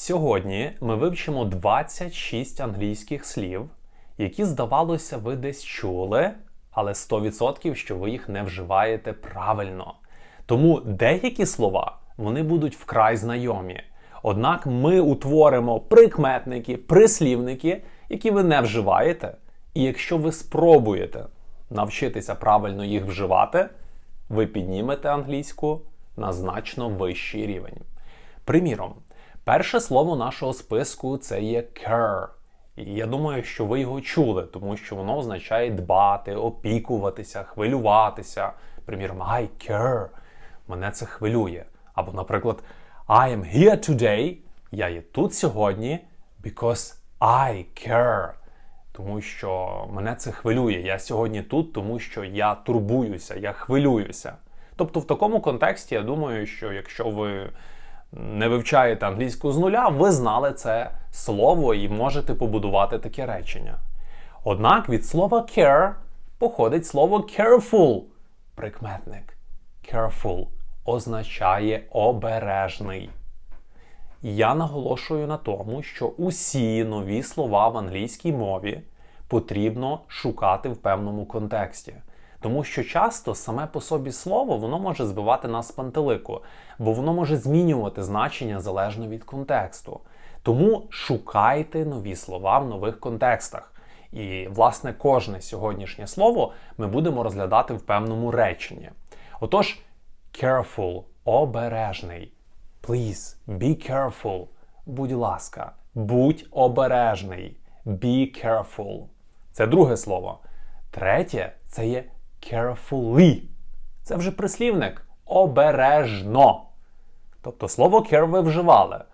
Сьогодні ми вивчимо 26 англійських слів, які, здавалося, ви десь чули, але 100% що ви їх не вживаєте правильно. Тому деякі слова вони будуть вкрай знайомі. Однак ми утворимо прикметники, прислівники, які ви не вживаєте. І якщо ви спробуєте навчитися правильно їх вживати, ви піднімете англійську на значно вищий рівень. Приміром, перше слово нашого списку це є care. І я думаю, що ви його чули, тому що воно означає дбати, опікуватися, хвилюватися. Приміром, I care. Мене це хвилює. Або, наприклад, I am here today. Я є тут сьогодні because I care. Тому що мене це хвилює. Я сьогодні тут, тому що я турбуюся, я хвилююся. Тобто, в такому контексті я думаю, що якщо ви не вивчаєте англійську з нуля, ви знали це слово і можете побудувати таке речення. Однак від слова care походить слово careful. Прикметник. Careful означає обережний. Я наголошую на тому, що усі нові слова в англійській мові потрібно шукати в певному контексті. Тому що часто саме по собі слово воно може збивати нас з пантелику, бо воно може змінювати значення залежно від контексту. Тому шукайте нові слова в нових контекстах. І, власне, кожне сьогоднішнє слово ми будемо розглядати в певному реченні. Отож, careful обережний. Please, be careful. Будь ласка, будь обережний. Be careful. Це друге слово. Третє це є carefully. Це вже прислівник обережно. Тобто слово care ви вживали.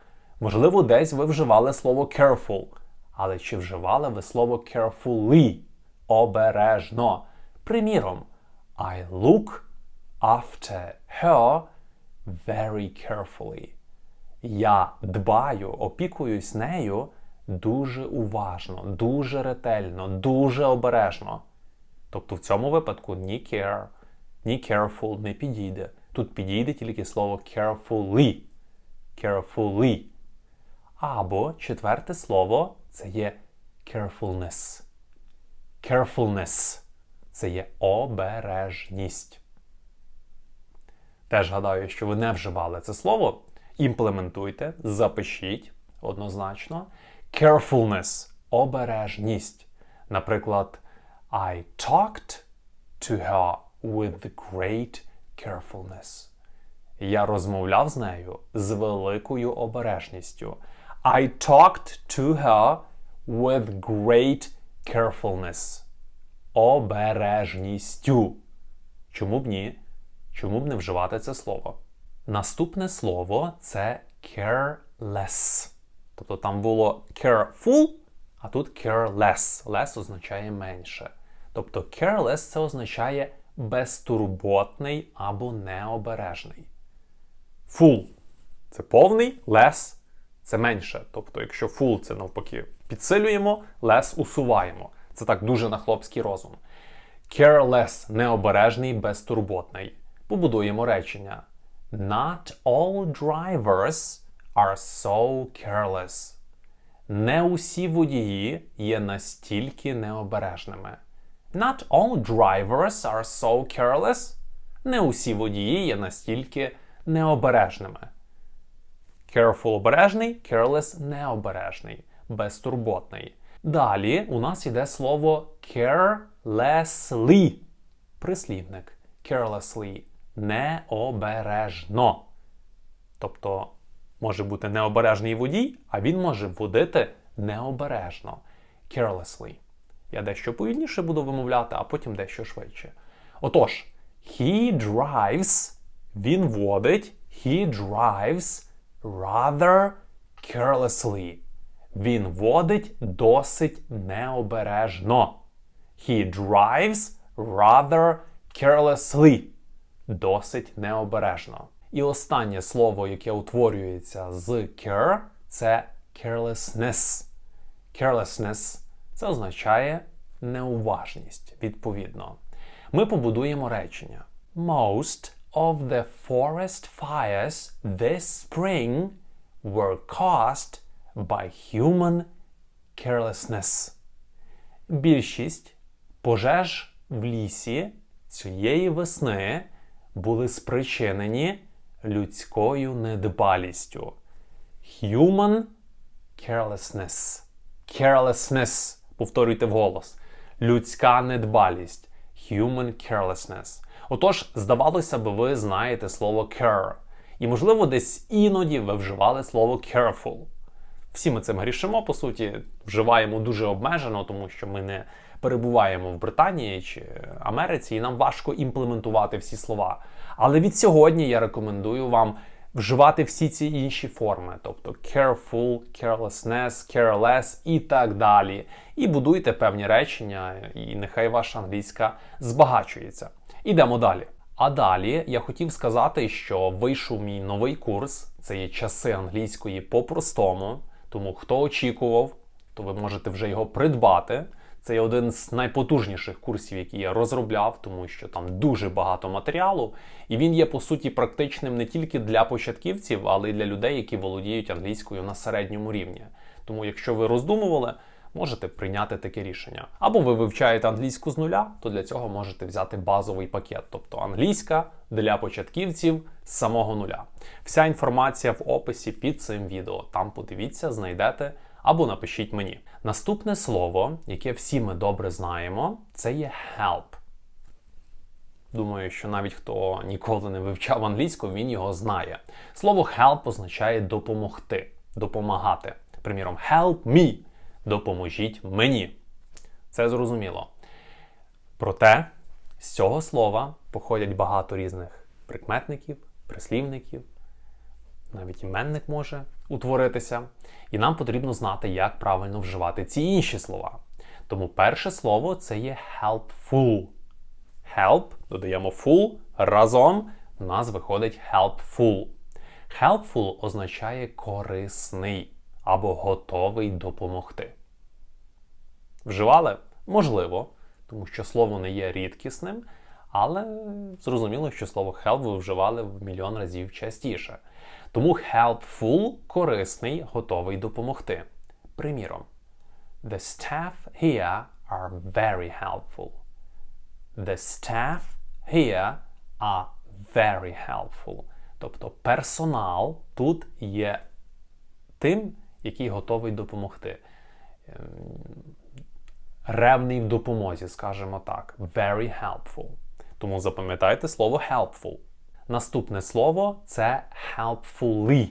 Можливо, десь ви вживали слово careful. Але чи вживали ви слово carefully? Обережно. Приміром, I look after her very carefully. Я дбаю, опікуюсь нею дуже уважно, дуже ретельно, дуже обережно. Тобто в цьому випадку ні care, ні careful не підійде. Тут підійде тільки слово carefully. Carefully. Або четверте слово це є carefulness. Carefulness це є обережність. Теж гадаю, що ви не вживали це слово. Імплементуйте, запишіть однозначно. Carefulness обережність. Наприклад, I talked to her with great carefulness. Я розмовляв з нею з великою обережністю. I talked to her with great carefulness. Обережністю. Чому б ні? Чому б не вживати це слово? Наступне слово це careless. Тобто там було careful, а тут careless. Less означає менше. Тобто careless це означає безтурботний або необережний. Full це повний, less це менше. Тобто, якщо full це навпаки підсилюємо, less усуваємо. Це так дуже на хлопський розум. Careless необережний, безтурботний. Побудуємо речення. Not all drivers are so careless. Не усі водії є настільки необережними. Not all drivers are so careless. Не усі водії є настільки необережними. Careful обережний, careless необережний, безтурботний. Далі у нас йде слово carelessly. Прислівник. Carelessly. Необережно. Тобто може бути необережний водій, а він може водити необережно. Carelessly. Я дещо повільніше буду вимовляти, а потім дещо швидше. Отож, he drives, він водить, he drives rather carelessly. Він водить досить необережно. He drives rather carelessly. Досить необережно. І останнє слово, яке утворюється з care, це carelessness. Carelessness це означає неуважність, відповідно. Ми побудуємо речення. Most of the forest fires this spring were caused by human carelessness. Більшість пожеж в лісі цієї весни були спричинені людською недбалістю. Human carelessness. Carelessness. Повторюйте вголос. Людська недбалість. Human carelessness. Отож, здавалося б, ви знаєте слово care. І, можливо, десь іноді ви вживали слово careful. Всі ми цим грішимо, по суті, вживаємо дуже обмежено, тому що ми не перебуваємо в Британії чи Америці, і нам важко імплементувати всі слова. Але від сьогодні я рекомендую вам вживати всі ці інші форми, тобто careful, carelessness, careless і так далі. І будуйте певні речення, і нехай ваша англійська збагачується. Ідемо далі. А далі я хотів сказати, що вийшов мій новий курс. Це є часи англійської по-простому. Тому хто очікував, то ви можете вже його придбати. Це є один з найпотужніших курсів, які я розробляв, тому що там дуже багато матеріалу, і він є по суті практичним не тільки для початківців, але й для людей, які володіють англійською на середньому рівні. Тому, якщо ви роздумували, можете прийняти таке рішення. Або ви вивчаєте англійську з нуля, то для цього можете взяти базовий пакет, тобто англійська для початківців з самого нуля. Вся інформація в описі під цим відео. Там подивіться, знайдете або напишіть мені. Наступне слово, яке всі ми добре знаємо, це є help. Думаю, що навіть хто ніколи не вивчав англійську, він його знає. Слово help означає допомогти, допомагати. Приміром, help me допоможіть мені. Це зрозуміло. Проте з цього слова походять багато різних прикметників, прислівників, навіть іменник може утворитися. І нам потрібно знати, як правильно вживати ці інші слова. Тому перше слово це є helpful. Help, додаємо full, разом у нас виходить helpful. Helpful означає корисний або готовий допомогти. Вживали? Можливо, тому що слово не є рідкісним, але зрозуміло, що слово help ви вживали в мільйон разів частіше. Тому helpful корисний, готовий допомогти. Приміром, The staff here are very helpful. The staff here are very helpful. Тобто персонал тут є тим, який готовий допомогти. Ревний в допомозі, скажімо так. Very helpful. Тому запам'ятайте слово helpful. Наступне слово це helpfully.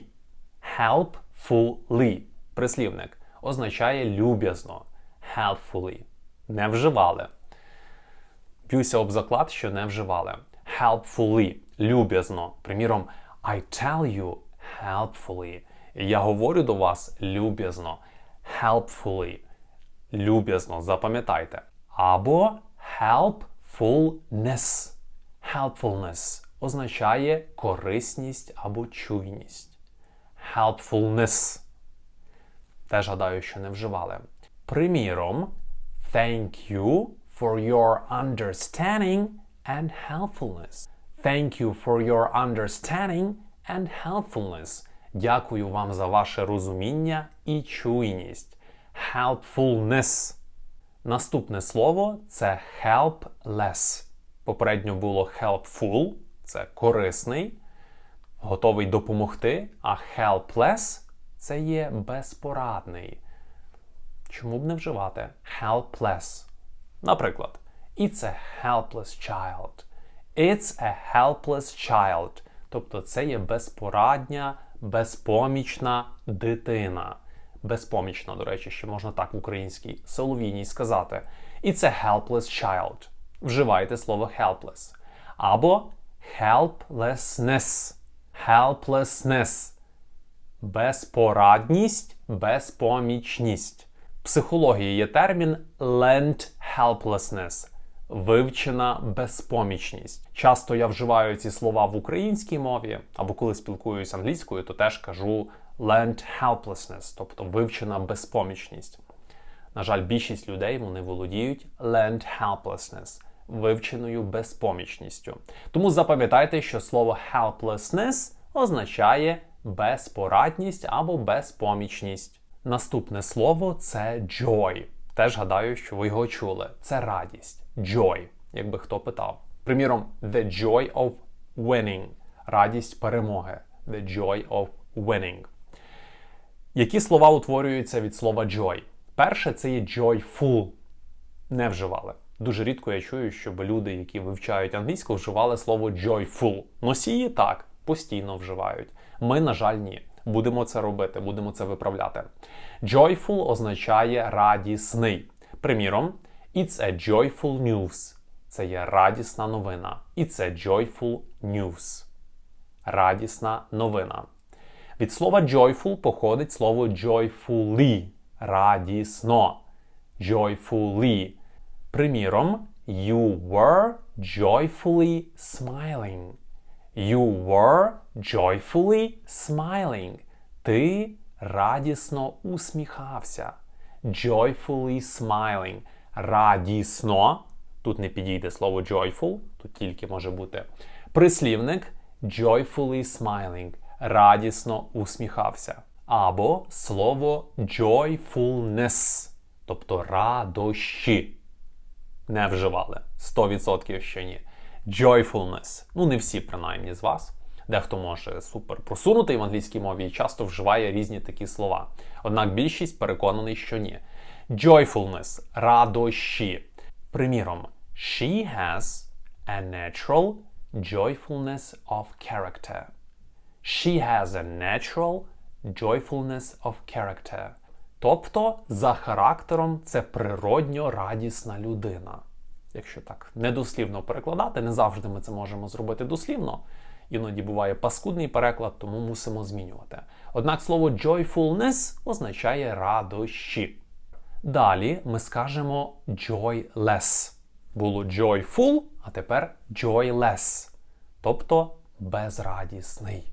Helpfully. Прислівник означає люб'язно. Helpfully. Не вживали. Б'юся об заклад, що не вживали. Helpfully. Люб'язно. Приміром, I tell you helpfully. Я говорю до вас люб'язно. Helpfully. Люб'язно. Запам'ятайте. Або helpfulness. Helpfulness означає корисність або чуйність. Helpfulness. Теж гадаю, що не вживали. Приміром, thank you for your understanding and helpfulness. Thank you for your understanding and helpfulness. Дякую вам за ваше розуміння і чуйність. Helpfulness. Наступне слово це helpless. Попередньо було helpful це корисний, готовий допомогти, а helpless це є безпорадний. Чому б не вживати helpless? Наприклад, It's a helpless child. It's a helpless child. Тобто це є безпорадня, безпомічна дитина. Безпомічна, до речі, ще можна так в українській соловійній сказати. It's a helpless child. Вживайте слово helpless. Або helplessness. Helplessness. Безпорадність, безпомічність. В психології є термін learned helplessness. Вивчена безпомічність. Часто я вживаю ці слова в українській мові, або коли спілкуюся англійською, то теж кажу learned helplessness, тобто вивчена безпомічність. На жаль, більшість людей вони володіють learned helplessness вивченою безпомічністю. Тому запам'ятайте, що слово helplessness означає безпорадність або безпомічність. Наступне слово це joy. Теж гадаю, що ви його чули. Це радість. Joy, якби хто питав. Приміром, the joy of winning. Радість перемоги. The joy of winning. Які слова утворюються від слова joy? Перше це є joyful. Не вживали. Дуже рідко я чую, щоб люди, які вивчають англійську, вживали слово joyful. Носії так, постійно вживають. Ми, на жаль, ні. Будемо це робити, будемо це виправляти. Joyful означає радісний. Приміром, it's a joyful news. Це є радісна новина. It's a joyful news. Радісна новина. Від слова joyful походить слово joyfully. Радісно. Joyfully. Приміром, you were joyfully smiling. You were joyfully smiling. Ти радісно усміхався. Joyfully smiling. Радісно. Тут не підійде слово joyful, тут тільки може бути прислівник joyfully smiling. Радісно усміхався. Або слово joyfulness, тобто радощі. Не вживали. 100% що ні. Joyfulness. Ну, не всі, принаймні, з вас. Дехто може супер просунутий в англійській мові і часто вживає різні такі слова. Однак більшість переконаний, що ні. Joyfulness радощі. Приміром, she has a natural joyfulness of character. She has a natural joyfulness of character. Тобто, за характером це природньо радісна людина. Якщо так недослівно перекладати, не завжди ми це можемо зробити дослівно. Іноді буває паскудний переклад, тому мусимо змінювати. Однак слово joyfulness означає радощі. Далі ми скажемо joyless. Було joyful, а тепер joyless. Тобто безрадісний.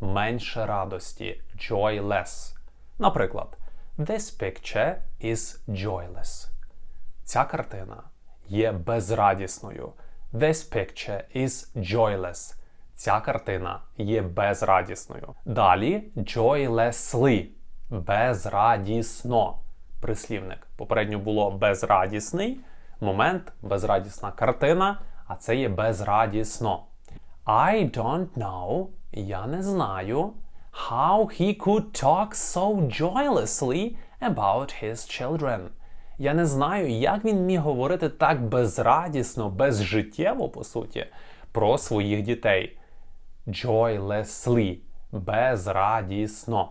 Менше радості. Joyless. Наприклад, This picture is joyless. Ця картина є безрадісною. This picture is joyless. Ця картина є безрадісною. Далі joylessly. Безрадісно. Прислівник. Попередньо було безрадісний. Момент безрадісна картина, а це є безрадісно. I don't know. Я не знаю. How he could talk so joylessly about his children. Я не знаю, як він міг говорити так безрадісно, безжиттєво, по суті, про своїх дітей. Joylessly. Безрадісно.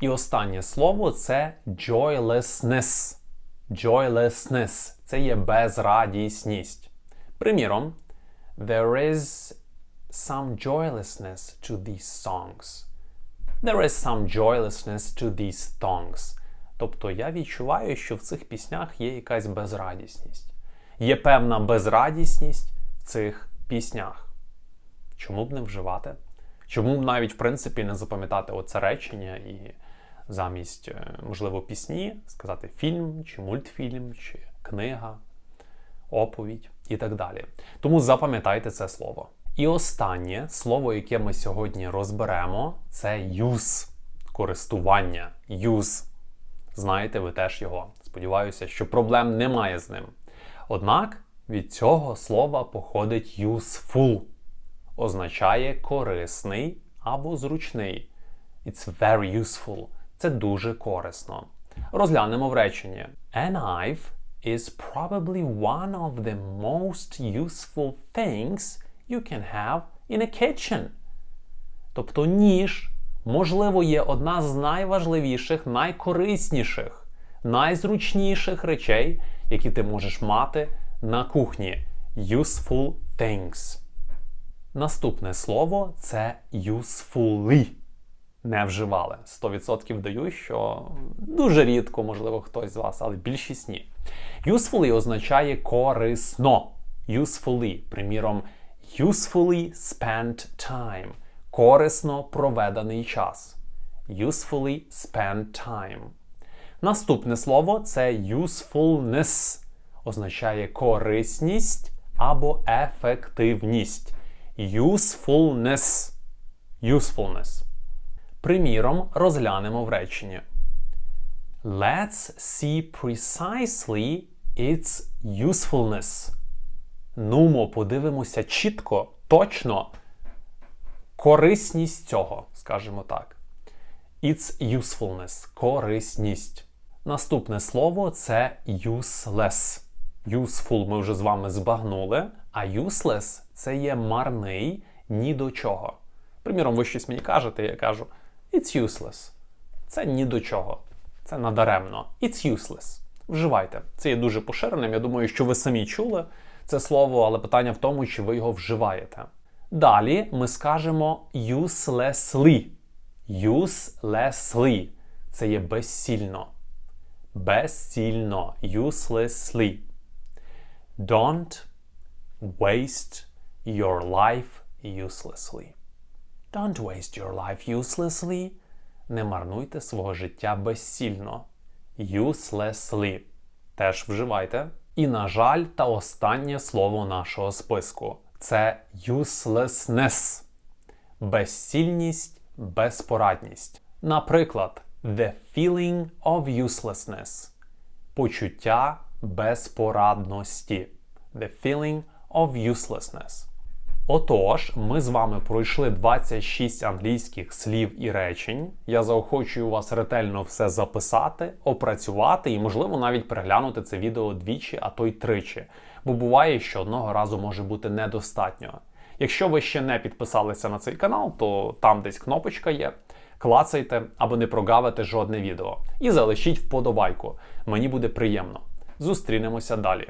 І останнє слово це joylessness. Joylessness. Це є безрадісність. Приміром, there is some joylessness to these songs. There is some joylessness to these songs. Тобто я відчуваю, що в цих піснях є якась безрадісність. Є певна безрадісність в цих піснях. Чому б не вживати? Чому б навіть, в принципі, не запам'ятати оце речення і замість, е, можливо, пісні сказати фільм, чи мультфільм, чи книга, оповідь і так далі. Тому запам'ятайте це слово. І останнє слово, яке ми сьогодні розберемо, це use. Користування. Use. Знаєте ви теж його. Сподіваюся, що проблем немає з ним. Однак від цього слова походить useful. Означає корисний або зручний. It's very useful. Це дуже корисно. Розглянемо в реченні. A knife is probably one of the most useful things you can have in a kitchen. Тобто ніж, можливо, є одна з найважливіших, найкорисніших, найзручніших речей, які ти можеш мати на кухні. Useful things. Наступне слово це usefully. Не вживали. 100% даю, що дуже рідко, можливо, хтось з вас, але більшість ні. Usefully означає корисно. Usefully, приміром, usefully spent time. Корисно проведений час. Usefully spent time. Наступне слово це usefulness. Означає корисність або ефективність. Usefulness. Usefulness. Приміром, розглянемо в реченні. Let's see precisely its usefulness. Нумо, подивимося чітко, точно корисність цього, скажімо так. Its usefulness корисність. Наступне слово це useless. Useful ми вже з вами збагнули, а useless це є марний ні до чого. Приміром, ви щось мені кажете, я кажу It's useless. Це ні до чого. Це надаремно. It's useless. Вживайте. Це є дуже поширеним. Я думаю, що ви самі чули це слово, але питання в тому, чи ви його вживаєте. Далі ми скажемо uselessly. Uselessly. Це є безсильно. Безсильно. Uselessly. Don't waste your life uselessly. Don't waste your life uselessly. Не марнуйте свого життя безсильно. Uselessly. Теж вживайте. І, на жаль, та останнє слово нашого списку це uselessness. Безсильність, безпорадність. Наприклад, the feeling of uselessness. Почуття безпорадності. The feeling of uselessness. Отож, ми з вами пройшли 26 англійських слів і речень. Я заохочую вас ретельно все записати, опрацювати і, можливо, навіть переглянути це відео двічі, а то й тричі. Бо буває, що одного разу може бути недостатньо. Якщо ви ще не підписалися на цей канал, то там десь кнопочка є. Клацайте або не прогавите жодне відео. І залишіть вподобайку. Мені буде приємно. Зустрінемося далі.